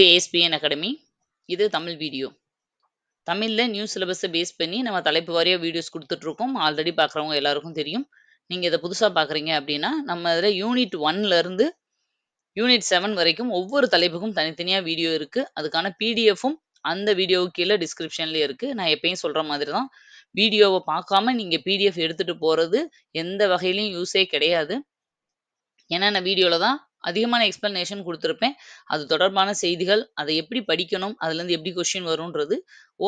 To A S P N academy இது Tamil video தமிழில் new சிலபஸை பேஸ் பண்ணி நம்ம தலைப்பு வாரியாக வீடியோஸ் கொடுத்துட்ருக்கோம். ஆல்ரெடி பார்க்குறவங்க எல்லாருக்கும் தெரியும். நீங்கள் இதை புதுசாக பார்க்குறீங்க அப்படின்னா நம்ம இதில் யூனிட் ஒன்லேருந்து யூனிட் செவன் வரைக்கும் ஒவ்வொரு தலைப்புக்கும் தனித்தனியாக வீடியோ இருக்குது அதுக்கான பிடிஎஃப்பும் அந்த வீடியோவுக்கு கீழே டிஸ்கிரிப்ஷன்லேயே இருக்குது நான் எப்பயும் சொல்கிற மாதிரி தான் வீடியோவை பார்க்காம நீங்கள் பிடிஎஃப் எடுத்துகிட்டு போகிறது எந்த வகையிலையும் யூஸே கிடையாது. ஏன்னா நான் வீடியோவில் தான் அதிகமான எக்ஸ்ப்ளனேஷன் கொடுத்துருப்பேன். அது தொடர்பான செய்திகள் அதை எப்படி படிக்கணும் அதுலேருந்து எப்படி கொஷின் வரும்ன்றது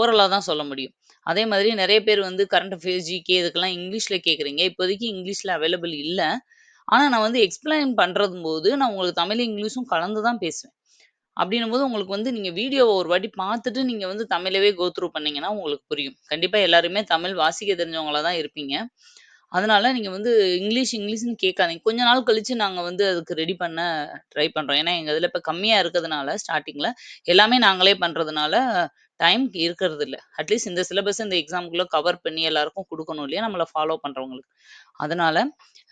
ஓரலாக தான் சொல்ல முடியும். அதே மாதிரி நிறைய பேர் வந்து கரண்ட் அஃபேர்ஸ் ஜிகே இதுக்கெல்லாம் இங்கிலீஷில் கேட்குறீங்க இப்போதைக்கு இங்கிலீஷில் அவைலபிள் இல்லை. ஆனால் நான் வந்து எக்ஸ்பிளைன் பண்ணுறது போது நான் உங்களுக்கு தமிழ் இங்கிலீஷும் கலந்து தான் பேசுவேன். அப்படின்னும் போது உங்களுக்கு வந்து நீங்கள் வீடியோவை ஒரு வாட்டி பார்த்துட்டு நீங்கள் வந்து தமிழவே கோத்ரூ பண்ணீங்கன்னா உங்களுக்கு புரியும். கண்டிப்பாக எல்லாருமே தமிழ் வாசிக்க தெரிஞ்சவங்களா தான் இருப்பீங்க. அதனால நீங்க வந்து இங்கிலீஷ் இங்கிலீஷ்ன்னு கேட்காதீங்க. கொஞ்ச நாள் கழிச்சு நாங்க வந்து அதுக்கு ரெடி பண்ண ட்ரை பண்றோம். ஏன்னா, எங்க இதுல இப்ப கம்மியா இருக்கிறதுனால ஸ்டார்ட்டிங்ல எல்லாமே நாங்களே பண்றதுனால டைம் இருக்கிறதில்ல. அட்லீஸ்ட் இந்த சிலபஸ் இந்த எக்ஸாம்க்குள்ள கவர் பண்ணி எல்லாருக்கும் குடுக்கணும் இல்லையா? நம்மள ஃபாலோ பண்றவங்களுக்கு. அதனால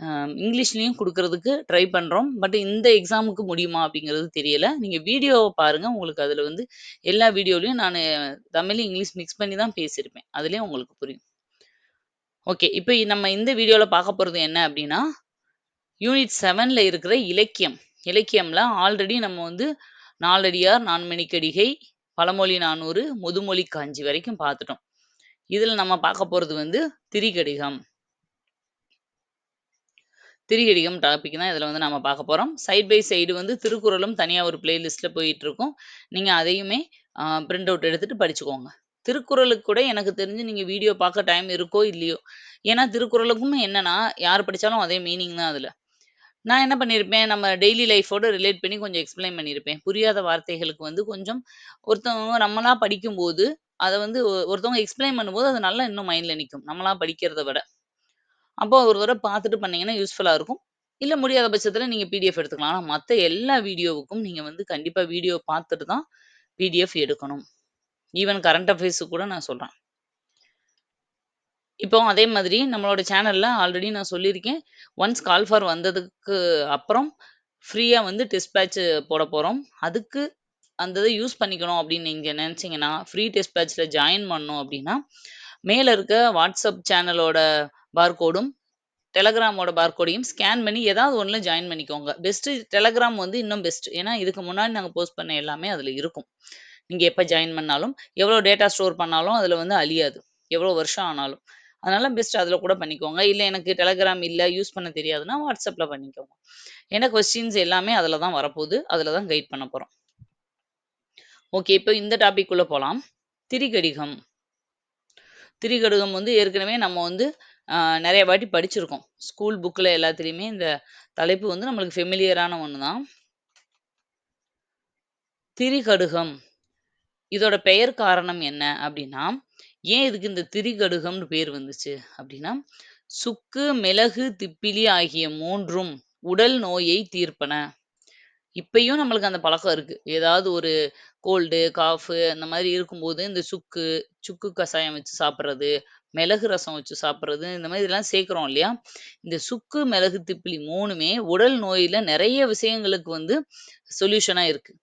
அ இங்கிலீஷ்லயும் குடுக்கறதுக்கு ட்ரை பண்றோம். பட் இந்த எக்ஸாமுக்கு முடியுமா அப்படிங்கிறது தெரியல. நீங்க வீடியோவ பாருங்க. உங்களுக்கு அதுல வந்து எல்லா வீடியோலயும் நானு தமிழ், இங்கிலீஷ் மிக்ஸ் பண்ணி தான் பேசியிருப்பேன். அதுலயும் உங்களுக்கு புரியும். ஓகே. இப்போ நம்ம இந்த வீடியோவில் பார்க்க போகிறது என்ன அப்படின்னா, யூனிட் செவனில் இருக்கிற இலக்கியம். இலக்கியம்ல ஆல்ரெடி நம்ம வந்து நாலடியார், நான்மணிக்கடிகை, பழமொழி 400, முதுமொழி காஞ்சி வரைக்கும் பார்த்துட்டோம். இதில் நம்ம பார்க்க போகிறது வந்து திரிகடிகம். திரிகடிகம் டாபிக் தான் இதில் வந்து நம்ம பார்க்க போகிறோம் சைட் பை சைடு வந்து திருக்குறளும் தனியாக ஒரு பிளேலிஸ்ட்டில் போயிட்டுருக்கும். நீங்கள் அதையுமே பிரிண்ட் அவுட் எடுத்துகிட்டு படிச்சுக்கோங்க. திருக்குறளுக்கு கூட எனக்கு தெரிஞ்சு நீங்க வீடியோ பார்க்க டைம் இருக்கோ இல்லையோ. ஏன்னா திருக்குறளுக்கும் என்னன்னா, யார் படிச்சாலும் அதே மீனிங் தான் அதுல. நான் என்ன பண்ணியிருப்பேன், நம்ம டெய்லி லைஃபோட ரிலேட் பண்ணி கொஞ்சம் எக்ஸ்ப்ளைன் பண்ணியிருப்பேன். புரியாத வார்த்தைகளுக்கு வந்து கொஞ்சம் ஒருத்தவங்க நம்மளா படிக்கும்போது, அத வந்து ஒ ஒருத்தவங்க எக்ஸ்ப்ளைன் பண்ணும்போது அது நல்லா இன்னும் மைண்ட்ல நிக்கும். நம்மளா படிக்கிறத விட. அப்போ ஒரு தடவ பார்த்துட்டு பண்ணீங்கன்னா யூஸ்ஃபுல்லா இருக்கும். இல்ல முடியாத பட்சத்துல நீங்க பிடிஎஃப் எடுத்துக்கலாம். ஆனா மத்த எல்லா வீடியோவுக்கும் நீங்க வந்து கண்டிப்பா வீடியோ பார்த்துட்டு தான் பிடிஎஃப் எடுக்கணும். ஈவன் கரண்ட் அஃபேர்ஸ்க்கு கூட நான் சொல்கிறேன் இப்போ அதே மாதிரி நம்மளோட சேனலில் ஆல்ரெடி நான் சொல்லியிருக்கேன். ஒன்ஸ் கால் ஃபார் வந்ததுக்கு அப்புறம் ஃப்ரீயாக வந்து டெஸ்ட் பேட்ச் போட போகிறோம் அதுக்கு அந்த இதை யூஸ் பண்ணிக்கணும் அப்படின்னு நீங்கள் நினச்சிங்கன்னா ஃப்ரீ டெஸ்ட் பேட்ச்ல ஜாயின் பண்ணணும் அப்படின்னா, மேலே இருக்க வாட்ஸ்அப் சேனலோட பார்கோடும், டெலகிராமோட பார்கோடையும் ஸ்கேன் பண்ணி ஏதாவது ஒன்றில் ஜாயின் பண்ணிக்கோங்க. பெஸ்ட்டு டெலகிராம் வந்து இன்னும் பெஸ்ட். ஏன்னா இதுக்கு முன்னாடி நாங்கள் போஸ்ட் பண்ண எல்லாமே அதில் இருக்கும். நீங்கள் எப்போ ஜாயின் பண்ணாலும், எவ்வளோ டேட்டா ஸ்டோர் பண்ணாலும் அதில் வந்து அழியாது. எவ்வளோ வருஷம் ஆனாலும். அதனால பெஸ்ட் அதில் கூட பண்ணிக்கோங்க. இல்லை எனக்கு டெலகிராம் இல்லை யூஸ் பண்ண தெரியாதுன்னா வாட்ஸ்அப்பில் பண்ணிக்கோங்க. ஏன்னா கொஸ்டின்ஸ் எல்லாமே அதில் தான் வரப்போகுது அதில் தான் கைட் பண்ண போகிறோம் ஓகே. இப்போ இந்த டாபிக் உள்ள போகலாம் திரிகடிகம். திரிகடுகம் வந்து ஏற்கனவே நம்ம வந்து நிறைய வாட்டி படிச்சிருக்கோம். ஸ்கூல் புக்கில் எல்லாத்துலேயுமே இந்த தலைப்பு வந்து நம்மளுக்கு ஃபெமிலியரான ஒன்று தான். திரிகடுகம். இதோட பெயர் காரணம் என்ன அப்படின்னா, ஏன் இதுக்கு இந்த திரிகடுகம்னு பேர் வந்துச்சு அப்படின்னா, சுக்கு, மிளகு, திப்பிலி ஆகிய மூன்றும் உடல் நோயை தீர்ப்பன. இப்பயும் நம்மளுக்கு அந்த பழக்கம் இருக்கு. ஏதாவது ஒரு கோல்டு, காஃப் அந்த மாதிரி இருக்கும்போது இந்த சுக்கு, சுக்கு கஷாயம் வச்சு சாப்பிடுறது, மிளகு ரசம் வச்சு சாப்பிடுறது, இந்த மாதிரி இதெல்லாம் சேர்க்குறோம் இல்லையா? இந்த சுக்கு, மிளகு, திப்பிலி மூணுமே உடல் நோயில நிறைய விஷயங்களுக்கு வந்து சொல்யூஷனா இருக்கு.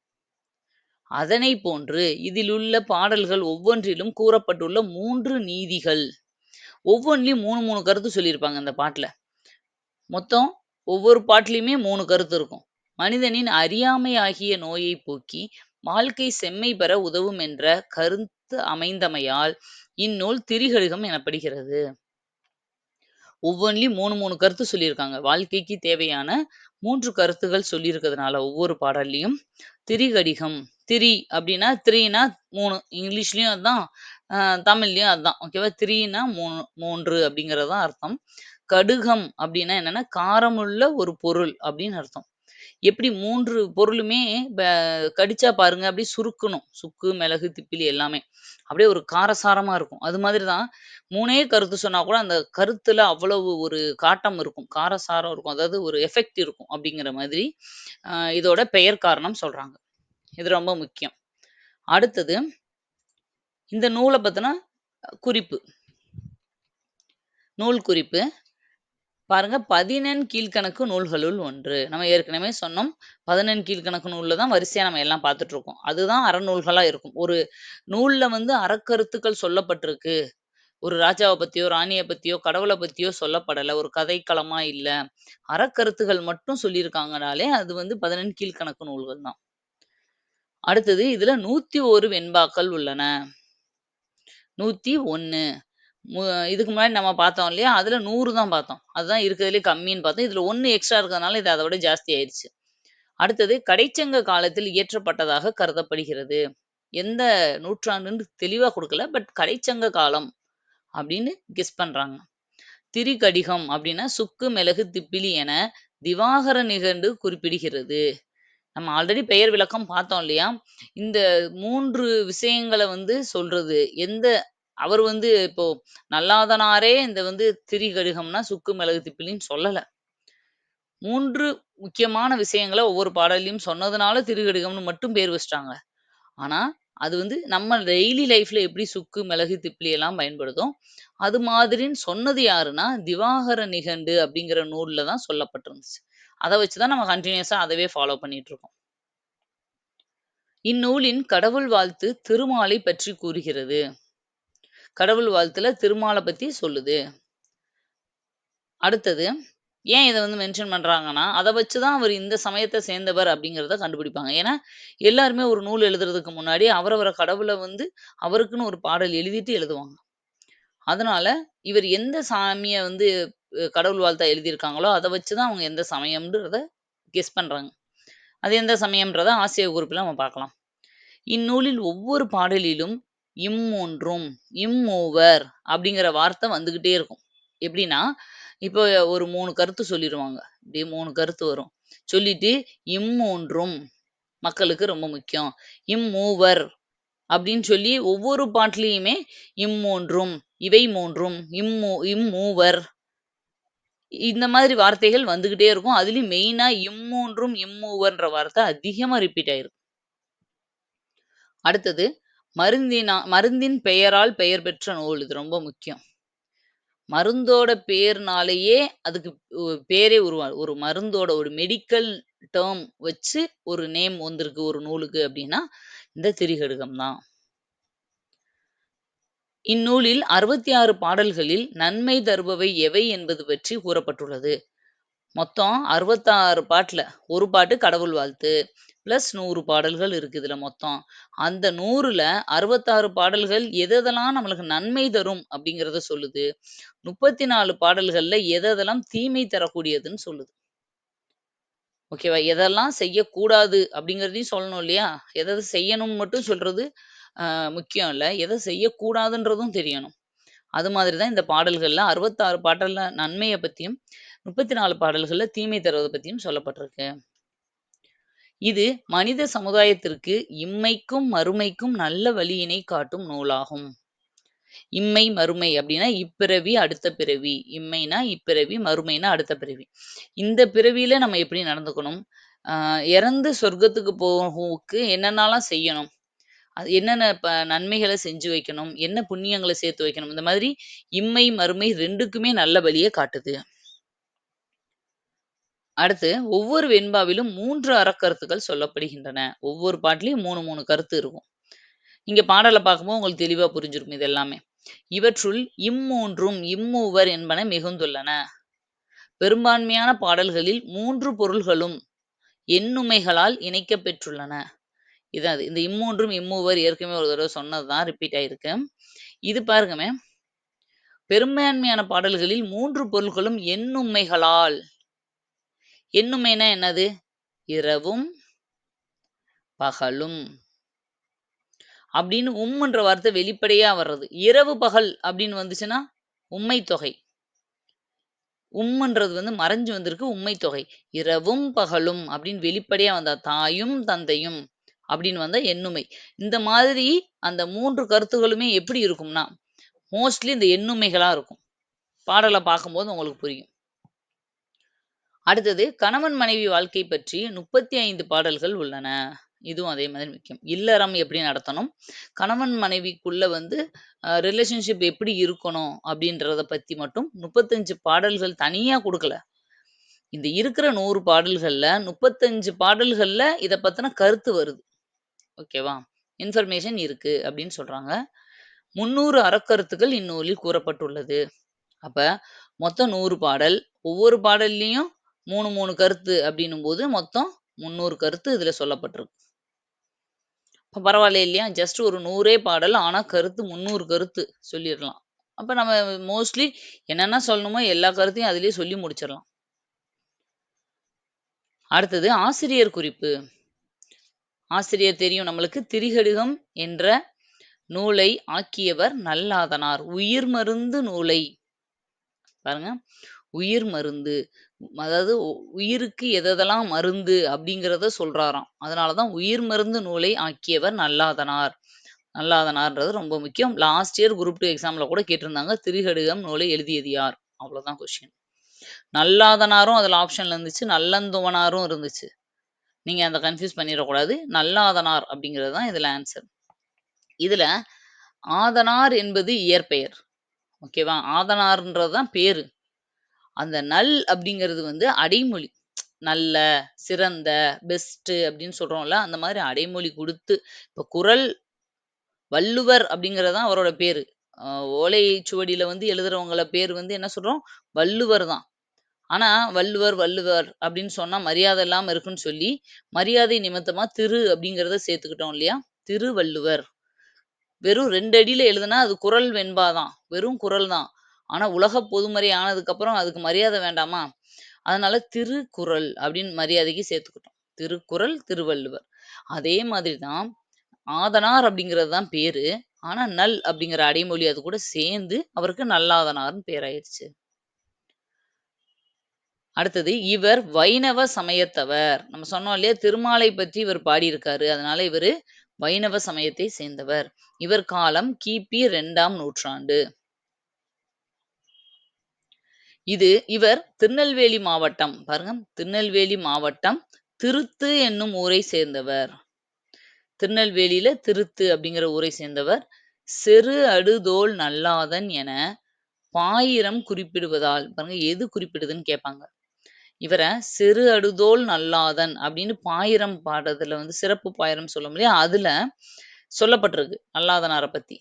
அதனை போன்று இதிலுள்ள பாடல்கள் ஒவ்வொன்றிலும் கூறப்பட்டுள்ள மூன்று நீதிகள். ஒவ்வொன்றிலையும் மூணு மூணு கருத்து சொல்லியிருப்பாங்க இந்த பாட்டில் மொத்தம் ஒவ்வொரு பாட்டிலையுமே மூணு கருத்து இருக்கும். மனிதனின் அறியாமை ஆகிய நோயை போக்கி, வாழ்க்கை செம்மை பெற உதவும் என்ற கருத்து அமைந்தமையால், இந்நூல் திரிகடுகம் எனப்படுகிறது. ஒவ்வொன்றிலையும் மூணு மூணு கருத்து சொல்லியிருக்காங்க. வாழ்க்கைக்கு தேவையான மூன்று கருத்துகள் சொல்லியிருக்கிறதுனால ஒவ்வொரு பாடல்லையும் திரிகடிகம். திரி அப்படின்னா த்ரீனா மூணு இங்கிலீஷ்லேயும் அதுதான் தமிழ்லையும் அதுதான் ஓகேவா? 3னா 3 3 அப்படிங்கிறது தான் அர்த்தம். கடுகம் அப்படின்னா என்னன்னா, காரமுள்ள ஒரு பொருள் அப்படின்னு அர்த்தம். எப்படி மூன்று பொருளுமே கடிச்சா பாருங்க அப்படியே சுருக்கணும். சுக்கு, மிளகு, திப்பிலி எல்லாமே. அப்படியே ஒரு காரசாரமா இருக்கும். அது மாதிரி தான் மூணே கருத்து சொன்னா கூட அந்த கருத்துல அவ்வளவு ஒரு காட்டம் இருக்கும். காரசாரம் இருக்கும். அதாவது ஒரு எஃபெக்ட் இருக்கும் அப்படிங்கிற மாதிரி இதோட பெயர் காரணம் சொல்றாங்க. இது ரொம்ப முக்கியம். அடுத்தது இந்த நூலை பத்தின குறிப்பு. நூல் குறிப்பு. பாருங்க பதினெண் கீழ்கணக்கு நூல்களுள் ஒன்று. நம்ம ஏற்கனவே சொன்னோம். பதினெண் கீழ்கணக்கு நூலில் தான் வரிசையா நம்ம எல்லாம் பார்த்துட்டு இருக்கோம். அதுதான் அறநூல்களா இருக்கும். ஒரு நூல்ல வந்து அறக்கருத்துக்கள் சொல்லப்பட்டிருக்கு. ஒரு ராஜாவ பத்தியோ, ராணிய பத்தியோ, கடவுளை பத்தியோ சொல்லப்படல. ஒரு கதைக்களமா இல்ல. அறக்கருத்துகள் மட்டும் சொல்லியிருக்காங்கனாலே, அது வந்து பதினெண் கீழ்கணக்கு நூல்கள் தான். அடுத்தது இதுல 101 வெண்பாக்கள் உள்ளன. 101 மு இதுக்கு முன்னாடி நம்ம பார்த்தோம் இல்லையா? அதுல நூறு தான் பார்த்தோம். அதுதான் இருக்கிறதுலே கம்மின்னு பார்த்தோம். இதுல ஒன்னு எக்ஸ்ட்ரா இருக்கிறதுனால இது அதை விட ஜாஸ்தி ஆயிருச்சு. அடுத்தது கடைச்சங்க காலத்தில் இயற்றப்பட்டதாக கருதப்படுகிறது. எந்த நூற்றாண்டுன்னு தெளிவா கொடுக்கல பட் கடைச்சங்க காலம் அப்படின்னு கெஸ் பண்றாங்க. திரிகடிகம் அப்படின்னா சுக்கு, மிளகு, திப்பிலி என திவாகர நிகழ்ந்து குறிப்பிடுகிறது. நம்ம ஆல்ரெடி பெயர் விளக்கம் பார்த்தோம் இல்லையா? இந்த மூன்று விஷயங்கள வந்து சொல்றது. எந்த அவர் வந்து இப்போ நல்லாதனாரே இந்த வந்து திரிகடுகம்னா சுக்கு, மிளகு, திப்பிலின்னு சொல்லல. மூன்று முக்கியமான விஷயங்களை ஒவ்வொரு பாடல்லயும் சொன்னதுனால திருகடுகம்னு மட்டும் பேர் வச்சுட்டாங்க. ஆனா, அது வந்து நம்ம டெய்லி லைஃப்ல எப்படி சுக்கு, மிளகு, திப்பிலி எல்லாம் பயன்படுதோ, அது மாதிரின்னு சொன்னது யாருன்னா, திவாகர நிகண்டு அப்படிங்கிற நூல்ல தான் சொல்லப்பட்டிருந்துச்சு. அதை வச்சு தான் நம்ம கண்டினியூஸா அதவே ஃபாலோ பண்ணிட்டு இருக்கோம். இந்நூலின் கடவுள் வாழ்த்து திருமாலை பற்றி கூறுகிறது. கடவுள் வாழ்த்துல திருமாலை பத்தி சொல்லுது. அடுத்தது, ஏன் இதை வந்து மென்ஷன் பண்றாங்கன்னா, அதை வச்சு தான் அவர் இந்த சமயத்தை சேர்ந்தவர் அப்படிங்கிறத கண்டுபிடிப்பாங்க. ஏன்னா, எல்லாருமே ஒரு நூல் எழுதுறதுக்கு முன்னாடி அவரவரை கடவுளை வந்து அவருக்குன்னு ஒரு பாடல் எழுதிட்டு எழுதுவாங்க. அதனால, இவர் எந்த சாமியை வந்து கடவுள் வாழ்த்தா எழுதியிருக்காங்களோ, அதை வச்சு தான் அவங்க எந்த சமயம்ன்றத கெஸ் பண்றாங்க. அது எந்த சமயம்ன்றத ஆசிய குறிப்பில் நம்ம பார்க்கலாம். இந்நூலில் ஒவ்வொரு பாடலிலும் இம்மூன்றும், இம்மூவர் அப்படிங்கிற வார்த்தை வந்துக்கிட்டே இருக்கும். எப்படின்னா, இப்போ ஒரு மூணு கருத்து சொல்லிடுவாங்க இப்படி மூணு கருத்து வரும். சொல்லிட்டு இம்மூன்றும் மக்களுக்கு ரொம்ப முக்கியம். இம்மூவர் அப்படின்னு சொல்லி ஒவ்வொரு பாட்டிலையுமே இம்மூன்றும், இவை மூன்றும், இம்மூ இம்மூவர் இந்த மாதிரி வார்த்தைகள் வந்துகிட்டே இருக்கும். அதுலயும் மெயினா இம்மூன்றும், இம்மூவர்ன்ற வார்த்தை அதிகமா ரிப்பீட் ஆயிரும். அடுத்தது மருந்தினா மருந்தின் பெயரால் பெயர் பெற்ற நூல். இது ரொம்ப முக்கியம். மருந்தோட பேர்னாலேயே அதுக்கு பேரே உருவா ஒரு மருந்தோட ஒரு மெடிக்கல் டெர்ம் வச்சு ஒரு நேம் வந்திருக்கு ஒரு நூலுக்கு அப்படின்னா, இந்த திரிகடுகம் தான். இந்நூலில் 66 பாடல்களில் நன்மை தருபவை எவை என்பது பற்றி கூறப்பட்டுள்ளது. மொத்தம் 66 பாட்டுல, ஒரு பாட்டு கடவுள் வாழ்த்து. ப்ளஸ் நூறு பாடல்கள் இருக்குது இதுல மொத்தம். அந்த 100ல 66 பாடல்கள் எதெதெல்லாம் நம்மளுக்கு நன்மை தரும் அப்படிங்கிறத சொல்லுது. 34 பாடல்கள்ல எதெல்லாம் தீமை தரக்கூடியதுன்னு சொல்லுது. ஓகேவா? எதெல்லாம் செய்யக்கூடாது அப்படிங்கிறதையும் சொல்லணும் இல்லையா? எதாவது செய்யணும்னு மட்டும் சொல்றது அ முக்கியம் இல்ல. எதை செய்யக்கூடாதுன்றதும் தெரியணும். அது மாதிரி தான் இந்த பாடல்கள்ல 66 பாடல்ல நன்மையை பத்தியும், 34 பாடல்கள்ல தீமை தருவதை பத்தியும் சொல்லப்பட்டிருக்கு. இது மனித சமுதாயத்திற்கு இம்மைக்கும், மறுமைக்கும் நல்ல வழியினை காட்டும் நூலாகும். இம்மை, மறுமை அப்படின்னா இப்பிறவி, அடுத்த பிறவி. இம்மைனா இப்பிறவி, மறுமைனா அடுத்த பிறவி. இந்த பிறவியில நம்ம எப்படி நடந்துக்கணும்? ஆஹ் இறந்து சொர்க்கத்துக்கு போகுக்கு என்னென்னலாம் செய்யணும்? அது என்னென்ன ப நன்மைகளை செஞ்சு வைக்கணும்? என்ன புண்ணியங்களை சேர்த்து வைக்கணும்? இந்த மாதிரி இம்மை, மறுமை ரெண்டுக்குமே நல்ல வழியை காட்டுது. அடுத்து ஒவ்வொரு வெண்பாவிலும் மூன்று அறக்கருத்துக்கள் சொல்லப்படுகின்றன. ஒவ்வொரு பாட்டிலையும் மூணு மூணு கருத்து இருக்கும். இங்க பாடலை பார்க்கும்போது உங்களுக்கு தெளிவா புரிஞ்சிருக்கும் இது எல்லாமே. இவற்றுள் இம்மூன்றும், இம்மூவர் என்பன மிகுந்துள்ளன. பெரும்பான்மையான பாடல்களில் மூன்று பொருள்களும் எண்ணுமைகளால் இணைக்கப் பெற்றுள்ளன. இதான் அது. இந்த இம்மூன்றும், இம்மூவர் ஏற்கனவே ஒரு தடவை சொன்னது தான் ரிப்பீட் ஆயிருக்கு. இது பாருங்கமே பெரும்பான்மையான பாடல்களில் மூன்று பொருள்களும் எண்ணுமைகளால் எண்ணுமைனா என்னது? இரவும், பகலும். அப்படின்னு உம்ன்ற வார்த்தை வெளிப்படையா வர்றது. இரவு, பகல் அப்படின்னு வந்துச்சுன்னா, உண்மை தொகை. உம்ன்றது வந்து மறைஞ்சு வந்திருக்கு உண்மை தொகை. இரவும், பகலும் அப்படின்னு வெளிப்படையா வந்தா தாயும், தந்தையும் அப்படின்னு வந்த எண்ணுமை. இந்த மாதிரி அந்த மூன்று கருத்துகளுமே எப்படி இருக்கும்னா, மோஸ்ட்லி இந்த எண்ணுமைகளாக இருக்கும். பாடலை பார்க்கும்போது உங்களுக்கு புரியும். அடுத்தது கணவன் மனைவி வாழ்க்கை பற்றி 35 பாடல்கள் உள்ளன. இதுவும் அதே மாதிரி முக்கியம். இல்லறம் எப்படி நடத்தணும்? கணவன் மனைவிக்குள்ள வந்து ரிலேஷன்ஷிப் எப்படி இருக்கணும்? அப்படின்றத பத்தி மட்டும் 35 பாடல்கள் தனியா கொடுக்கல இந்த இருக்கிற நூறு பாடல்கள்ல 35 பாடல்கள்ல இதை பத்தின கருத்து வருது. ஓகேவா? இன்ஃபர்மேஷன் இருக்கு அப்படின்னு சொல்றாங்க. 300 அறக்கருத்துக்கள் இந்நூலில் கூறப்பட்டுள்ளது. அப்ப மொத்தம் நூறு பாடல். ஒவ்வொரு பாடல்லையும் மூணு மூணு கருத்து அப்படின்னும் போது மொத்தம் 300 கருத்து இதுல சொல்லப்பட்டிருக்கு. இப்போ பரவாயில்ல இல்லையா? ஜஸ்ட் ஒரு நூறே பாடல். ஆனா கருத்து 300 கருத்து சொல்லிடலாம் அப்ப நம்ம மோஸ்ட்லி என்னென்ன சொல்லணுமோ எல்லா கருத்தையும் அதிலேயே சொல்லி முடிச்சிடலாம். அடுத்தது ஆசிரியர் குறிப்பு. ஆசிரியர் தெரியும் நம்மளுக்கு. திரிகடுகம் என்ற நூலை ஆக்கியவர் நல்லாதனார். உயிர் மருந்து நூலை பாருங்க. உயிர் மருந்து. அதாவது உயிருக்கு எதெதெல்லாம் மருந்து அப்படிங்கிறத சொல்றாராம். அதனால தான் உயிர் மருந்து நூலை ஆக்கியவர் நல்லாதனார். நல்லாதனார்ன்றது ரொம்ப முக்கியம். லாஸ்ட் இயர் குரூப் டூ எக்ஸாம்ல கூட கேட்டிருந்தாங்க. திரிகடுகம் நூலை எழுதியது யார்? அவ்வளவுதான் கொஸ்டின். நல்லாதனாரும் அதுல ஆப்ஷன்ல இருந்துச்சு. நல்லந்துவனாரும் இருந்துச்சு. நீங்க அந்த கன்ஃப்யூஸ் பண்ணிடக்கூடாது நல்லாதனார் அப்படிங்கிறது தான் இதுல ஆன்சர். இதுல ஆதனார் என்பது இயற்பெயர். ஓகேவா? ஆதனார்ன்றது தான் பேரு. அந்த நல் அப்படிங்கிறது வந்து அடைமொழி. நல்ல, சிறந்த, பெஸ்ட் அப்படின்னு சொல்றோம்ல. அந்த மாதிரி அடைமொழி கொடுத்து இப்ப குறள் வள்ளுவர் அப்படிங்கிறது தான் அவரோட பேரு. ஓலை சுவடியில வந்து எழுதுறவங்கள பேர் வந்து என்ன சொல்றோம்? வள்ளுவர் தான். ஆனா வள்ளுவர், வள்ளுவர் அப்படின்னு சொன்னா மரியாதை இல்லாம இருக்குன்னு சொல்லி, மரியாதை நிமித்தமா திரு அப்படிங்கிறத சேர்த்துக்கிட்டோம் இல்லையா? திருவள்ளுவர். வெறும் ரெண்டு அடியில எழுதுனா அது குறள் வெண்பாதான் வெறும் குறள் தான். ஆனா உலக பொதுமறை ஆனதுக்கு அப்புறம் அதுக்கு மரியாதை வேண்டாமா? அதனால திருக்குறள் அப்படின்னு மரியாதைக்கு சேர்த்துக்கிட்டோம். திருக்குறள், திருவள்ளுவர். அதே மாதிரி தான் ஆதனார் அப்படிங்கிறது தான் பேரு. ஆனா நல் அப்படிங்கிற அடைமொழி அது கூட சேர்ந்து அவருக்கு நல்லாதனார்னு பேராயிருச்சு. அடுத்தது இவர் வைணவ சமயத்தவர். நம்ம சொன்னோம் இல்லையா? திருமாலை பற்றி இவர் பாடியிருக்காரு. அதனால இவரு வைணவ சமயத்தை சேர்ந்தவர். இவர் காலம் கிபி ரெண்டாம் நூற்றாண்டு. இது இவர் திருநெல்வேலி மாவட்டம் பாருங்க. திருநெல்வேலி மாவட்டம் திருத்து என்னும் ஊரை சேர்ந்தவர். திருநெல்வேலியில திருத்து அப்படிங்கிற ஊரை சேர்ந்தவர். செரு அடுதோல் நல்லாதன் என பாயிரம் குறிப்பிடுவதால் பாருங்க எது குறிப்பிடுதுன்னு கேட்பாங்க. இவர செரு அடுதோல் நல்லாதன் அப்படின்னு பாயிரம் பாடுறதுல வந்து சிறப்பு பாயிரம் சொல்லும் இல்லையா? அதுல சொல்லப்பட்டிருக்கு. நல்லாதனாரை பத்தி.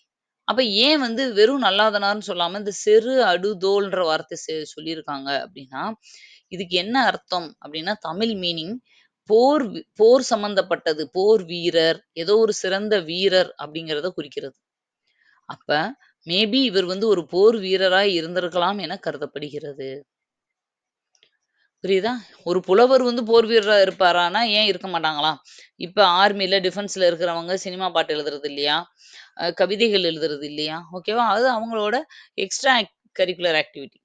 அப்ப ஏன் வந்து வெறும் நல்லாதனார்னு சொல்லாம இந்த செரு அடுதோல்ன்ற வார்த்தை சொல்லியிருக்காங்க அப்படின்னா, இதுக்கு என்ன அர்த்தம் அப்படின்னா தமிழ் மீனிங் போர் போர் சம்பந்தப்பட்டது. போர் வீரர், ஏதோ ஒரு சிறந்த வீரர் அப்படிங்கிறத குறிக்கிறது. அப்ப மேபி இவர் வந்து ஒரு போர் வீரராய் இருந்திருக்கலாம் என கருதப்படுகிறது. புரியுதா? ஒரு புலவர் வந்து போர் வீரரா இருப்பாரான்னா, ஏன் இருக்க மாட்டாங்களாம்? இப்ப ஆர்மில, டிஃபென்ஸ்ல இருக்கிறவங்க சினிமா பாட்டு எழுதுறது இல்லையா? அ கவிதைகள் எழுதுறது இல்லையா? ஓகேவா? அது அவங்களோட எக்ஸ்ட்ரா கரிக்குலர் ஆக்டிவிட்டி.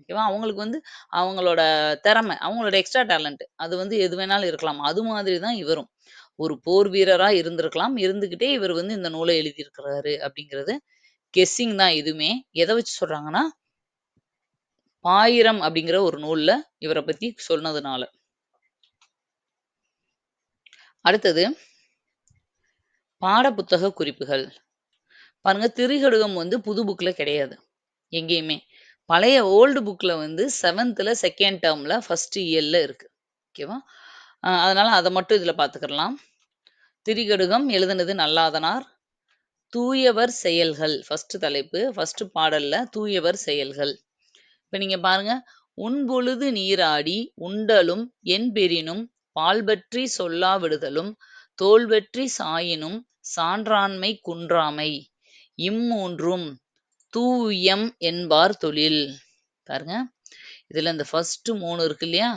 ஓகேவா? அவங்களுக்கு வந்து அவங்களோட திறமை, அவங்களோட எக்ஸ்ட்ரா டேலண்ட். அது வந்து எது வேணாலும் இருக்கலாம். அது மாதிரி தான் இவரும். ஒரு போர் வீரரா இருந்திருக்கலாம். இருந்துகிட்டே இவர் வந்து இந்த நூலை எழுதியிருக்கிறாரு அப்படிங்கிறது கெஸ்ஸிங் தான் இதுவுமே. எத வச்சு சொல்றாங்கன்னா, பாயிரம் அப்படிங்கிற ஒரு நூல்ல இவரை பத்தி சொன்னதுனால. அடுத்தது பாடப்புத்தக குறிப்புகள். பாருங்க திரிகடுகம் வந்து புது புக்ல கிடையாது. எங்கேயுமே. பழைய ஓல்டு புக்ல வந்து 7த்ல 2ண்ட் டெர்ம்ல 1 இயர்ல இருக்கு. ஓகேவா? அதனால அதை மட்டும் இதுல பார்த்துக்கலாம் திரிகடுகம் எழுதுனது நல்லாதனார். தூயவர் செயல்கள் ஃபர்ஸ்ட் தலைப்பு. ஃபர்ஸ்ட் பாடல்ல தூயவர் செயல்கள். இப்ப நீங்க பாருங்க. உண்பொழுது நீராடி உண்டலும் என்பெறினும் பால்பற்றி சொல்லாவிடுதலும் தோல்வற்றி சாயினும் சான்றாண்மை குன்றாமை இம்மூன்றும் தூயம் என்பார் தொழில். பாருங்க. இதுல இந்த ஃபஸ்ட்டு மூணு இருக்கு இல்லையா?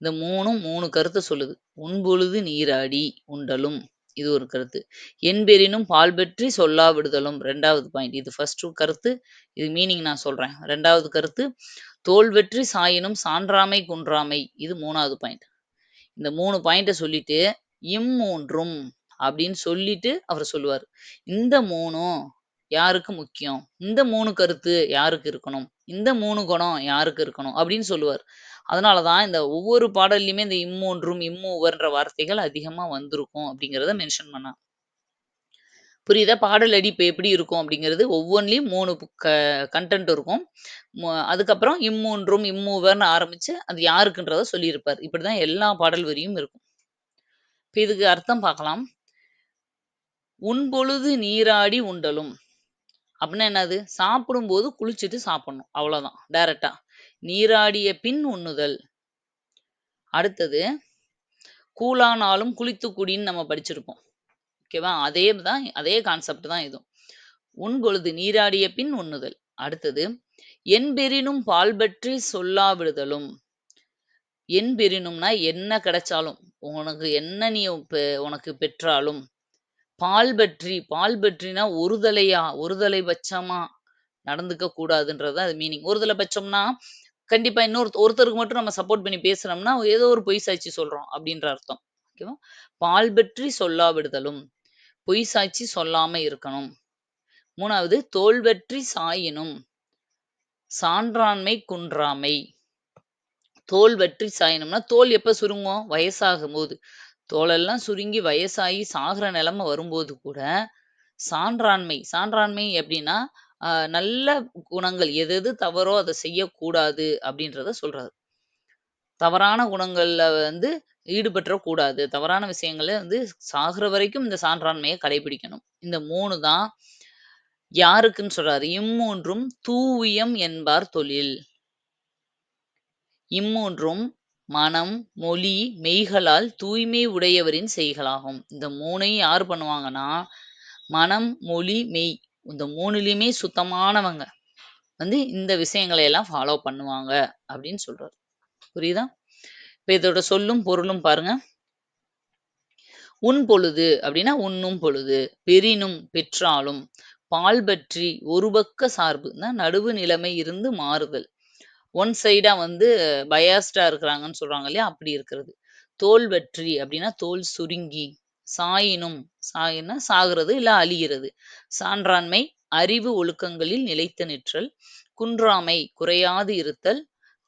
இந்த மூணும் மூணு கருத்தை சொல்லுது. உண்பொழுது நீராடி உண்டலும். இது ஒரு கருத்து. என்பெரினும் பால் பெற்றி சொல்லா விடுதலும் ரெண்டாவது பாயிண்ட். இது ஃபர்ஸ்ட் கருத்து. இது மீனிங் நான் சொல்றேன். ரெண்டாவது கருத்து. தோல்வற்றி சாயினும் சான்றாமை குன்றாமை. இது மூணாவது பாயிண்ட். இந்த மூணு பாயிண்ட்ட சொல்லிட்டு, இம்மூன்றும் அப்படின்னு சொல்லிட்டு அவர் சொல்லுவாரு. இந்த மூணும் யாருக்கு முக்கியம்? இந்த மூணு கருத்து யாருக்கு இருக்கணும்? இந்த மூணு குணம் யாருக்கு இருக்கணும்? அப்படின்னு சொல்லுவார் அதனால தான் இந்த ஒவ்வொரு பாடல்லையுமே இந்த இம்மூன்றும், இம்மூவர்ன்ற வார்த்தைகள் அதிகமாக வந்திருக்கும் அப்படிங்கிறத மென்ஷன் பண்ணான். புரியுதா? பாடல் அடி எப்படி இருக்கும் அப்படிங்கிறது ஒவ்வொன்றிலையும் மூணு க கண்டென்ட் இருக்கும். அதுக்கப்புறம் இம்மூன்றும், இம்மூவர்னு ஆரம்பித்து அது யாருக்குன்றத சொல்லியிருப்பார். இப்படி தான் எல்லா பாடல் வரியும் இருக்கும். இப்போ இதுக்கு அர்த்தம் பார்க்கலாம். உன்பொழுது நீராடி உண்டலும்" அப்படின்னா என்னது? சாப்பிடும்போது குளிச்சுட்டு சாப்பிடணும். அவ்வளோதான். டைரெக்டாக "நீராடிய பின் உண்ணுதல்" அடுத்தது "கூழானாலும் குளித்து குடின்னு" நம்ம படிச்சிருப்போம். ஓகேவா? அதே தான் அதே கான்செப்ட் தான் இதுவும். "உண்பொழுது நீராடிய பின் உண்ணுதல்" அடுத்தது என்பெரினும் பால் பற்றி சொல்லாவிடுதலும்" என்பெரினும்னா என்ன கிடைச்சாலும், உனக்கு என்ன நீ பெ உனக்கு பெற்றாலும், பால் பற்றி பால் பற்றினா ஒருதலையா, ஒருதலை பட்சமா நடந்துக்க கூடாதுன்றது அது மீனிங். ஒருதலை பட்சம்னா, கண்டிப்பா இன்னொரு ஒருத்தருக்கு மட்டும் நம்ம சப்போர்ட் பண்ணி பேசுறோம்னா ஏதோ ஒரு பொய் சாட்சி சொல்றோம் அப்படின்ற அர்த்தம். ஓகேவா? பால் பற்றி சொல்லாவிடுதலும், பொய் சாட்சி சொல்லாம இருக்கணும். 3வது தோள் பற்றி சாயினும், சான்றாண்மை குன்றாமை. தோள் வற்றி சாயணும்னா, தோல் எப்ப சுருங்கும்? வயசாகும்போது. தோலெல்லாம் சுருங்கி வயசாகி சாகுற நிலைமை வரும்போது கூட, சான்றாண்மை சான்றாண்மை அப்படின்னா அ நல்ல குணங்கள் எது எது தவறோ அத செய்யக்கூடாது அப்படின்றத சொல்றாரு. தவறான குணங்கள்ல வந்து ஈடுபற்றக்கூடாது. தவறான விஷயங்கள வந்து சாகுற வரைக்கும் இந்த சான்றாண்மைய கடைபிடிக்கணும். இந்த 3 தான் யாருக்குன்னு சொல்றாரு. "இம்மூன்றும் தூவியம் என்பார் தொழில்." இம்மூன்றும் மனம், மொழி, மெய்களால் தூய்மை உடையவரின் செய்களாகும். இந்த 3யும் யார் பண்ணுவாங்கன்னா, மனம், மொழி, மெய் இந்த மூணுலேயுமே சுத்தமானவங்க வந்து இந்த விஷயங்களை எல்லாம் ஃபாலோ பண்ணுவாங்க அப்படின்னு சொல்றாரு. புரியுதா? இப்போ இதோட சொல்லும் பொருளும் பாருங்க. உன் பொழுது அப்படின்னா உண்ணும் பொழுது, பெரினும் பெற்றாலும், "பால் பற்றி" ஒரு பக்க சார்புன்னா நடுவு நிலைமை இருந்து மாறுதல். ஒன் சைடா வந்து பயாஸ்டா இருக்கிறாங்கன்னு சொல்றாங்க இல்லையா? அப்படி இருக்கிறது. "தோல் பற்றி" அப்படின்னா தோல் சுருங்கி, "சாயினும்" சாயின்னா சாகிறது இல்ல அழிகிறது. "சான்றாண்மை" அறிவு ஒழுக்கங்களில் நிலைத்து நிற்றல். "குன்றாமை" குறையாது இருத்தல்.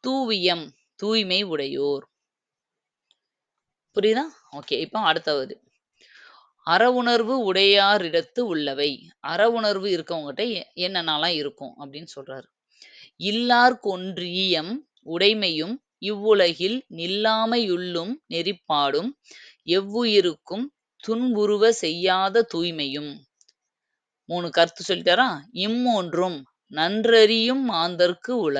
"தூவியம்" தூய்மை உடையோர். புரியுதா? ஓகே. இப்போ அடுத்தவது "அறவுணர்வு உடையாரிடத்து உள்ளவை" அறவுணர்வு இருக்கவங்ககிட்ட என்னென்னலாம் இருக்கும் அப்படின்னு சொல்றாரு. "இல்லார்க் கொன்றியம் உடைமையும் இவ்வுலகில் நில்லாமையுள்ளும் நெறிப்பாடும் எவ்வுயிருக்கும் துன்புறுவ செய்யாத தூய்மையும்" மூணு கருத்து சொல்லிட்டாரா? "இம்மூன்றும் நன்றறியும் மாந்தர்க்கு உல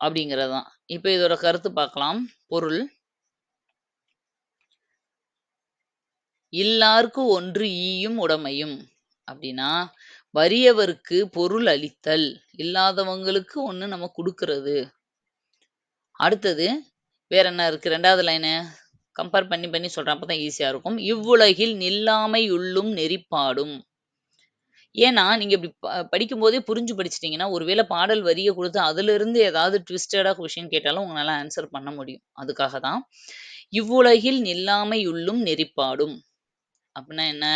அப்படிங்கிறதான் இப்ப இதோட கருத்து பார்க்கலாம். பொருள் "இல்லார்க்கு ஒன்று ஈயும் உடமையும் அப்படின்னா, வறியவருக்கு பொருள் அளித்தல். இல்லாதவங்களுக்கு ஒன்று நம்ம கொடுக்கறது அடுத்தது வேற என்ன இருக்கு? ரெண்டாவது லைனு கம்பேர் பண்ணி பண்ணி சொல்றேன். அப்பதான் ஈஸியாக இருக்கும். "இவ்வுலகில் நில்லாமையுள்ளும் நெறிப்பாடும்" ஏன்னா, நீங்க இப்படி படிக்கும்போதே புரிஞ்சு படிச்சிட்டிங்கன்னா ஒருவேளை பாடல் வரியை கொடுத்து அதிலிருந்து ஏதாவது ட்விஸ்டடா கொஷின் கேட்டாலும் உங்களால ஆன்சர் பண்ண முடியும். அதுக்காக தான். "இவ்வுலகில் நில்லாமையுள்ளும் நெறிப்பாடும்" அப்படின்னா என்ன?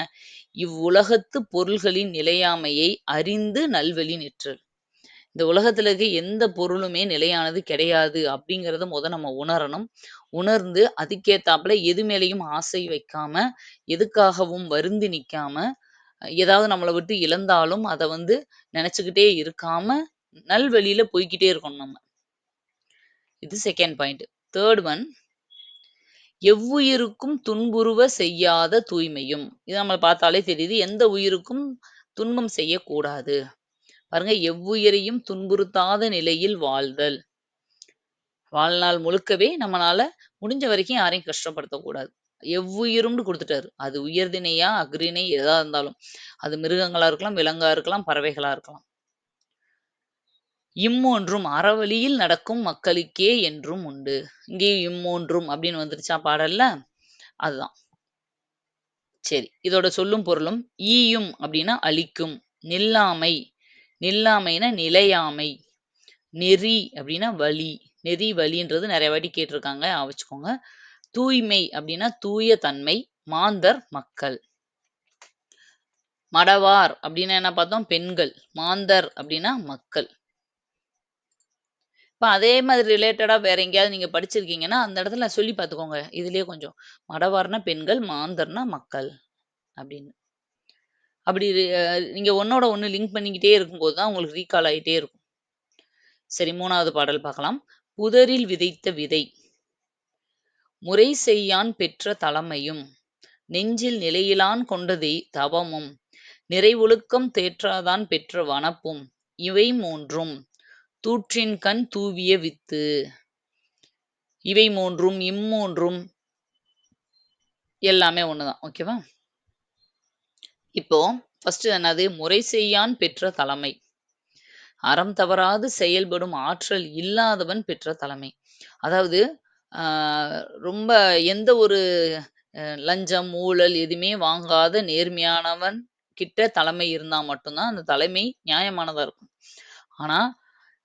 இவ்வுலகத்து பொருள்களின் நிலையாமையை அறிந்து நல்வழி நிற்றல். இந்த உலகத்துல இருக்க எந்த பொருளுமே நிலையானது கிடையாது அப்படிங்கிறத முத நம்ம உணரணும். உணர்ந்து அதுக்கேத்தாப்புல எது மேலையும் ஆசை வைக்காம, எதுக்காகவும் வருந்தி நிக்காம, ஏதாவது நம்மளை விட்டு இழந்தாலும் அதை வந்து நினைச்சுக்கிட்டே இருக்காம, நல்வழியில போய்க்கிட்டே இருக்கணும் நம்ம. இது செகண்ட் பாயிண்ட். தேர்ட் ஒன் "எவ்வுயிருக்கும் துன்புறுவ செய்யாத தூய்மையும்" இது நம்ம பார்த்தாலே தெரியுது. எந்த உயிருக்கும் துன்பம் செய்யக்கூடாது. பாருங்க "எவ்வுயிரையும் துன்புறுத்தாத நிலையில் வாழ்தல்" வாழ்நாள் முழுக்கவே நம்மளால முடிஞ்ச வரைக்கும் யாரையும் கஷ்டப்படுத்தக்கூடாது. எவ்வுயிரும்னு கொடுத்துட்டாரு அது உயர்தினையா அக்ரிணை எதா இருந்தாலும். அது மிருகங்களா இருக்கலாம், விலங்கா இருக்கலாம், பறவைகளா இருக்கலாம். "இம்மூன்றும்" அறவழியில் நடக்கும் மக்களுக்கே என்றும் உண்டு. இங்கேயும் "இம்மூன்றும்" அப்படின்னு வந்துருச்சா பாடல்ல? அதுதான். சரி. இதோட சொல்லும் பொருளும் "ஈயும்" அப்படின்னா அழிக்கும். "நில்லாமை" நில்லாமைன்னா நிலையாமை. "நெறி" அப்படின்னா வழி. நெறி, வழின்றது நிறைய வாட்டி கேட்டிருக்காங்க. ஞாபகம் வச்சுக்கோங்க. "தூய்மை" அப்படின்னா தூய தன்மை. "மாந்தர்" மக்கள். மடவார் அப்படின்னா என்ன பார்த்தோம்? பெண்கள். மாந்தர் அப்படின்னா மக்கள். இப்போ அதே மாதிரி ரிலேட்டடா வேற எங்கேயாவது நீங்க படிச்சிருக்கீங்கன்னா, அந்த இடத்துல சொல்லி பார்த்துக்கோங்க. இதுலயே கொஞ்சம். மடவார்னா பெண்கள், மாந்தர்னா மக்கள் அப்படின்னு. அப்படி நீங்கள் நீங்க ஒன்று ஒண்ணு லிங்க் பண்ணிக்கிட்டே இருக்கும்போது தான் உங்களுக்கு ரீகால் ஆயிட்டே இருக்கும். சரி மூணாவது பாடல் பார்க்கலாம். புதரில் விதைத்த விதை. முறை செய்யான் பெற்ற தலைமையும், நெஞ்சில் நிலையிலான் கொண்டதே தவமும், நிறைவொழுக்கம் தேற்றாதான் பெற்ற வனப்பும், இவை மூன்றும் தூற்றின்கண் தூவிய வித்து. இவை மூன்றும், இம்மூன்றும் எல்லாமே ஒண்ணுதான். ஓகேவா? இப்போ ஃபர்ஸ்ட் என்னது? முறை செய்யான் பெற்ற தலைமை. அறம் தவறாது செயல்படும் ஆற்றல் இல்லாதவன் பெற்ற தலைமை. அதாவது ரொம்ப எந்த ஒரு லஞ்சம், ஊழல் எதுவுமே வாங்காத நேர்மையானவன் கிட்ட தலைமை இருந்தா மட்டும்தான் அந்த தலைமை நியாயமானதா இருக்கும். ஆனா,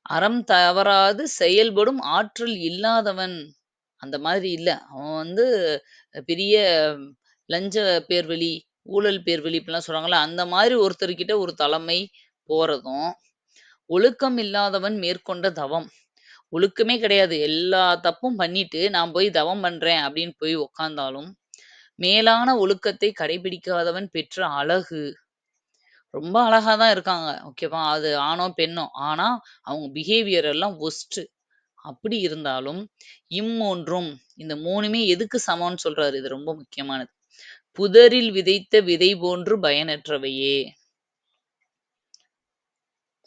அறம் தவறாது செயல்படும் ஆற்றல் இல்லாதவன் அந்த மாதிரி இல்ல. அவன் வந்து பெரிய லஞ்ச பேர்வழி, ஊழல் பேர்வழி இப்படிலாம் சொல்றாங்கல்ல, அந்த மாதிரி ஒருத்தர்கிட்ட ஒரு தலைமை போறதும், ஒழுக்கம் இல்லாதவன் மேற்கொண்ட தவம். ஒழுக்கமே கிடையாது. எல்லா தப்பும் பண்ணிட்டு, நான் போய் தவம் பண்றேன் அப்படின்னு போய் உட்கார்ந்தாலும், மேலான ஒழுக்கத்தை கடைபிடிக்காதவன் பெற்ற அழகு. ரொம்ப அழகா தான் இருக்காங்க. ஓகேவா? அது ஆணோ, பெண்ணோ. ஆனா, அவங்க பிஹேவியர் எல்லாம் ஒஸ்ட் அப்படி இருந்தாலும், இம்மூன்றும் இந்த 3மே எதுக்கு சமம்னு சொல்றாரு. இது ரொம்ப முக்கியமானது. புதரில் விதைத்த விதை போன்று பயனற்றவையே.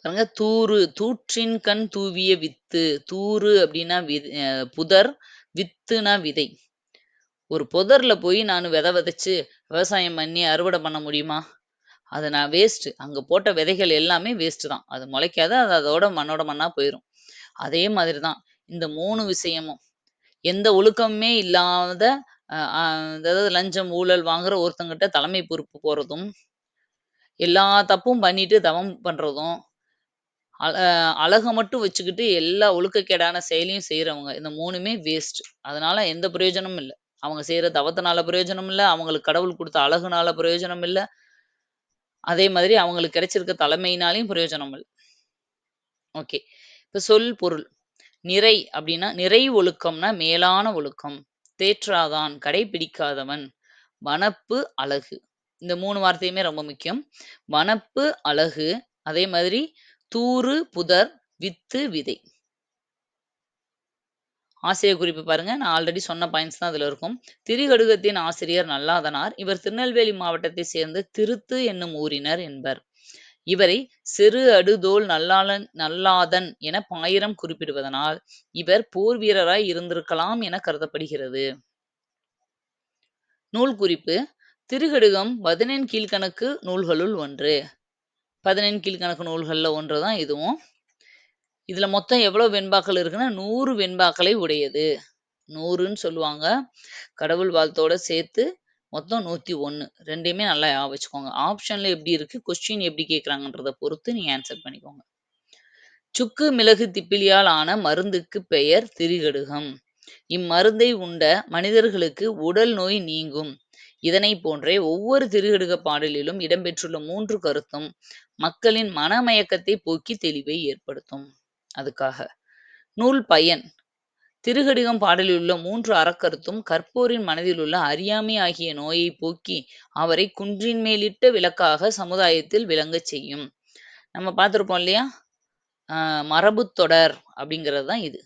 பாருங்க தூறு தூற்றின்கண் தூவிய வித்து. தூறு அப்படின்னா வி புதர், வித்துனா விதை. ஒரு புதர்ல போய் நான் விதை விதைச்சு, விவசாயம் பண்ணி அறுவடை பண்ண முடியுமா? அது நான் வேஸ்ட். அங்க போட்ட விதைகள் எல்லாமே வேஸ்ட் தான். அது முளைக்காத அது அதோட மண்ணோட மண்ணா போயிரும். அதே மாதிரி தான் இந்த மூணு விஷயமும். எந்த ஒழுக்கமுமே இல்லாத அதாவது லஞ்சம், ஊழல் வாங்குற ஒருத்தங்கிட்ட தலைமை பொறுப்பு போறதும், எல்லா தப்பும் பண்ணிட்டு தவம் பண்றதும், அ அழக மட்டும் வச்சுக்கிட்டு எல்லா ஒழுக்கக்கேடான செயலையும் செய்றவங்க. இந்த மூணுமே வேஸ்ட். அதனால எந்த பிரயோஜனமும் இல்ல. அவங்க செய்கிற தவத்தினால பிரயோஜனம் இல்ல. அவங்களுக்கு கடவுள் குடுத்த அழகுனால பிரயோஜனம் இல்ல. அதே மாதிரி அவங்களுக்கு கிடைச்சிருக்க தலைமையினாலயும் பிரயோஜனம் இல்ல. ஓகே. இப்ப சொல், பொருள். நிறை அப்படின்னா, நிறை ஒழுக்கம்னா மேலான ஒழுக்கம். தேற்றாதான் கடைபிடிக்காதவன். வனப்பு, அழகு. இந்த மூணு வார்த்தையுமே ரொம்ப முக்கியம். வனப்பு, அழகு. அதே மாதிரி தூறு, புதர், வித்து, விதை. ஆசிரியர் குறிப்பு பாருங்க. நான் ஆல்ரெடி சொன்ன பாயிண்ட்ஸ் தான் அதுல இருக்கும். திரிகடுகத்தின் ஆசிரியர் நல்லாதனார். இவர் திருநெல்வேலி மாவட்டத்தை சேர்ந்த திருத்து என்னும் ஊரினர் என்பர். இவரை சிறு அடுதோல் நல்லாளன் நல்லாதன் என பாயிரம் குறிப்பிடுவதனால், இவர் போர் வீரராய் இருந்திருக்கலாம் என கருதப்படுகிறது. நூல் குறிப்பு திருகடுகம் பதினெண் கீழ்க்கணக்கு நூல்களுள் ஒன்று. பதினெண் கீழ்கணக்கு நூல்களில் ஒன்று தான் இதுவும். இதில் மொத்தம் எவ்வளோ வெண்பாக்கள் இருக்குன்னா, நூறு வெண்பாக்களை உடையது. 100ன்னு சொல்லுவாங்க. கடவுள் வாழ்த்தோட சேர்த்து மொத்தம் 101. 2யுமே நல்லா ஞாபகம் வச்சுக்கோங்க. ஆப்ஷனில் எப்படி இருக்குது கொஸ்டின் எப்படி கேட்குறாங்கன்றத பொறுத்து நீங்கள் ஆன்சர் பண்ணிக்கோங்க. சுக்கு, மிளகு, திப்பிலியால் ஆன மருந்துக்கு பெயர் திரிகடுகம். இம்மருந்தை உண்ட மனிதர்களுக்கு உடல் நோய் நீங்கும். இதனைப் போன்றே ஒவ்வொரு திருகடுக பாடலிலும் இடம்பெற்றுள்ள மூன்று கருத்தும் மக்களின் மனமயக்கத்தை போக்கி தெளிவை ஏற்படுத்தும். அதுக்காக. நூல் பயன் திருகடுகம் பாடலிலுள்ள மூன்று அறக்கருத்தும் கற்போரின் மனதிலுள்ள அறியாமை ஆகிய நோயை போக்கி அவரை குன்றின் மேலிட்ட விளக்காக சமுதாயத்தில் விளங்கச் செய்யும். நம்ம பார்த்துருப்போம் இல்லையா? மரபு மரபுத் தொடர் அப்படிங்கிறது தான் இது.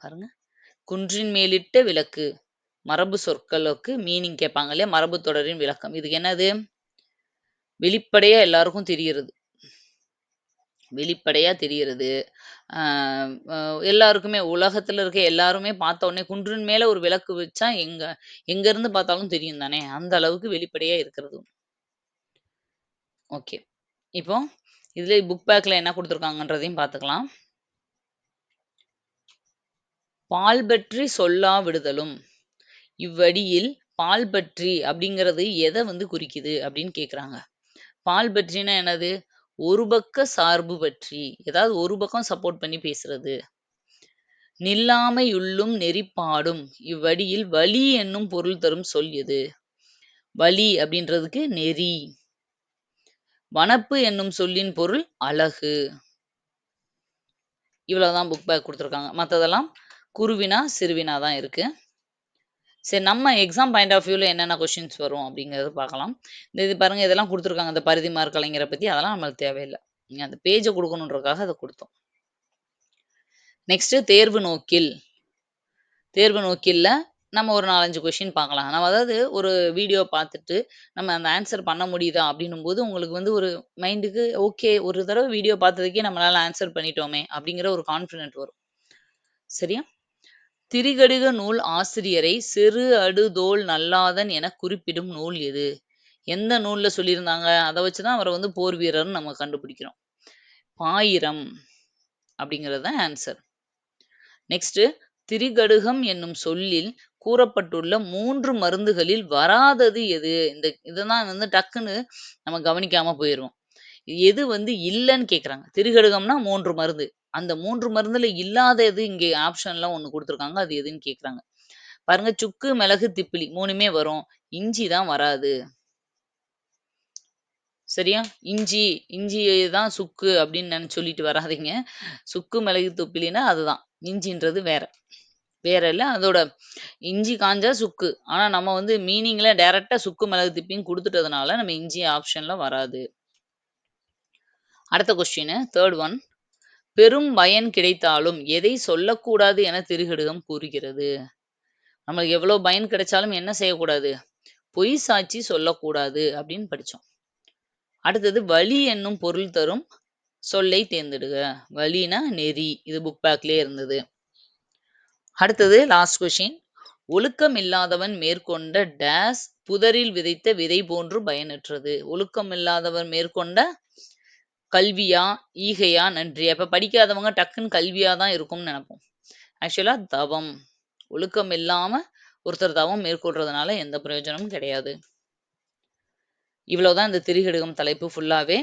பாருங்க. குன்றின் மேலிட்ட விளக்கு. மரபு சொற்களுக்கு மீனிங் கேட்பாங்க இல்லையா? மரபுத் தொடரின் விளக்கம். இதுக்கு என்னது? வெளிப்படையா எல்லாருக்கும் தெரியிறது. வெளிப்படையா தெரியிறது. எல்லாருக்குமே உலகத்துல இருக்க எல்லாருமே பார்த்த உடனே குன்றின் மேல ஒரு விளக்கு வச்சா எங்க எங்க இருந்து பார்த்தாலும் தெரியும் தானே! அந்த அளவுக்கு வெளிப்படையா இருக்கிறது. ஓகே. இப்போ இதுல புக் பேக்ல என்ன குடுத்துருக்காங்கன்றதையும் பார்த்துக்கலாம். பால் பற்றி சொல்லா விடுதலும். இவ்வடியில் பால் பற்றி அப்படிங்கிறது எதை வந்து குறிக்குது அப்படின்னு கேட்குறாங்க. பால் பற்றினா என்னது? ஒரு பக்க சார்பு பற்றி. ஏதாவது ஒரு பக்கம் சப்போர்ட் பண்ணி பேசுறது. நில்லாமையுள்ளும் நெறிப்பாடும். இவ்வடியில் வலி என்னும் பொருள் தரும் சொல் எது? வலி அப்படின்றதுக்கு நெறி. வனப்பு என்னும் சொல்லின் பொருள் அழகு. இவ்வளவுதான் புக் பேக் கொடுத்துருக்காங்க மற்றதெல்லாம் குருவினா சிறுவினா தான் இருக்கு. சரி நம்ம எக்ஸாம் பாயிண்ட் ஆஃப் வியூவில் என்னென்ன கொஷின்ஸ் வரும் அப்படிங்கிறத பார்க்கலாம். இந்த இது பாருங்கள் இதெல்லாம் கொடுத்துருக்காங்க இந்த பரிதி மார்க் கலைஞரை பற்றி அதெல்லாம் நம்மளுக்கு தேவையில்லை நீங்கள் அந்த பேஜை கொடுக்கணுன்றக்காக அதை கொடுத்தோம் நெக்ஸ்ட்டு தேர்வு நோக்கில். தேர்வு நோக்கில்ல நம்ம ஒரு நாலஞ்சு கொஷின் பார்க்கலாம். நம்ம அதாவது ஒரு வீடியோ பார்த்துட்டு, நம்ம அந்த ஆன்சர் பண்ண முடியுதா அப்படின்னும் போது உங்களுக்கு வந்து ஒரு மைண்டுக்கு ஓகே ஒரு தடவை வீடியோ பார்த்ததுக்கே நம்மளால ஆன்சர் பண்ணிட்டோமே அப்படிங்கிற ஒரு கான்ஃபிடென்ட் வரும். சரியா? திரிகடுக நூல் ஆசிரியரை செரு அடு தோல் நல்லாதன் எனக் குறிப்பிடும் நூல் எது? எந்த நூலில் சொல்லியிருந்தாங்க? அதை வச்சு தான் அவரை வந்து போர் வீரர்னு நம்ம கண்டுபிடிக்கிறோம். பாயிரம் அப்படிங்கிறது தான் ஆன்சர். நெக்ஸ்ட்டு திரிகடுகம் என்னும் சொல்லில் கூறப்பட்டுள்ள மூன்று மருந்துகளில் வராதது எது? இந்த இதெல்லாம் வந்து டக்குன்னு நம்ம கவனிக்காம போயிடுவோம் எது வந்து இல்லைன்னு கேட்குறாங்க. திரிகடுகம்னா மூன்று மருந்து. அந்த மூன்று மருந்துல இல்லாதது இங்கே ஆப்ஷன்லாம் ஒண்ணு கொடுத்துருக்காங்க அது எதுன்னு கேட்குறாங்க. பாருங்க சுக்கு, மிளகு, திப்பிலி மூணுமே வரும். இஞ்சி தான் வராது. சரியா? இஞ்சி, இஞ்சி தான் சுக்கு அப்படின்னு நெனச்சு சொல்லிட்டு வராதீங்க. சுக்கு, மிளகு, துப்பிலின்னா அதுதான். இஞ்சின்றது வேற. வேற இல்லை அதோட இஞ்சி காஞ்சா சுக்கு. ஆனா நம்ம வந்து மீனிங்ல டைரக்ட்டா சுக்கு, மிளகு, திப்பின்னு கொடுத்துட்டதுனால நம்ம இஞ்சி ஆப்ஷன்ல வராது. அடுத்த கொஸ்டின் தேர்ட் ஒன். பெரும் பயன் கிடைத்தாலும் எதை சொல்லக்கூடாது என திருகடுகம் கூறுகிறது? நம்மளுக்கு எவ்வளோ பயன் கிடைச்சாலும் என்ன செய்யக்கூடாது? பொய் சாட்சி சொல்லக்கூடாது அப்படின்னு படித்தோம் அடுத்தது வலி என்னும் பொருள் தரும் சொல்லை தேர்ந்தெடுக. வலினா நெறி. இது புக் பேக்லேயே இருந்தது. அடுத்தது லாஸ்ட் கொஷின் ஒழுக்கம் இல்லாதவன் மேற்கொண்ட டேஸ் புதரில் விதைத்த விதை போன்று பயனற்றது. ஒழுக்கம் இல்லாதவர் மேற்கொண்ட கல்வியா, ஈகையா, நன்றியா? இப்ப படிக்காதவங்க டக்குன்னு கல்வியா தான் இருக்கும்னு நெனைப்போம். ஆக்சுவலா தவம். ஒழுக்கம் இல்லாம ஒருத்தர் தவம் மேற்கொள்றதுனால எந்த பிரயோஜனமும் கிடையாது. இவ்வளவுதான் இந்த திரிகடுகம் தலைப்பு ஃபுல்லாவே.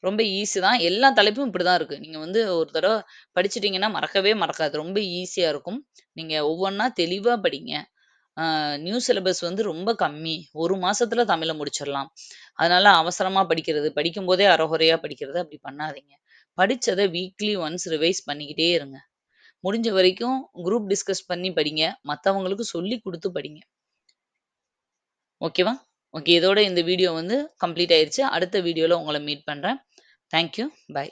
ரொம்ப ஈஸி தான். எல்லா தலைப்பும் இப்படிதான் இருக்கு. நீங்க வந்து ஒரு தடவ படிச்சுட்டீங்கன்னா மறக்கவே மறக்காது. ரொம்ப ஈஸியா இருக்கும். நீங்க ஒவ்வொன்னா தெளிவா படிங்க. நியூ சிலபஸ் வந்து ரொம்ப கம்மி. 1 மாசத்துல தமிழ முடிச்சிரலாம். அதனால அவசரமா படிக்கிறது, படிக்கும்போதே அரைகுறையா படிக்கிறது அப்படி பண்ணாதீங்க. படிச்சத வீக்லி ஒன்ஸ் ரிவைஸ் பண்ணிக்கிட்டே இருங்க. முடிஞ்ச வரைக்கும் குரூப் டிஸ்கஸ் பண்ணி படிங்க. மத்தவங்களுக்கு சொல்லிக் குடுத்து படிங்க. ஓகேவா? ஓகே. இதோட இந்த வீடியோ வந்து கம்ப்ளீட் ஆயிருச்சு. அடுத்த வீடியோல உங்கள மீட் பண்றேன். Thank you. பாய்.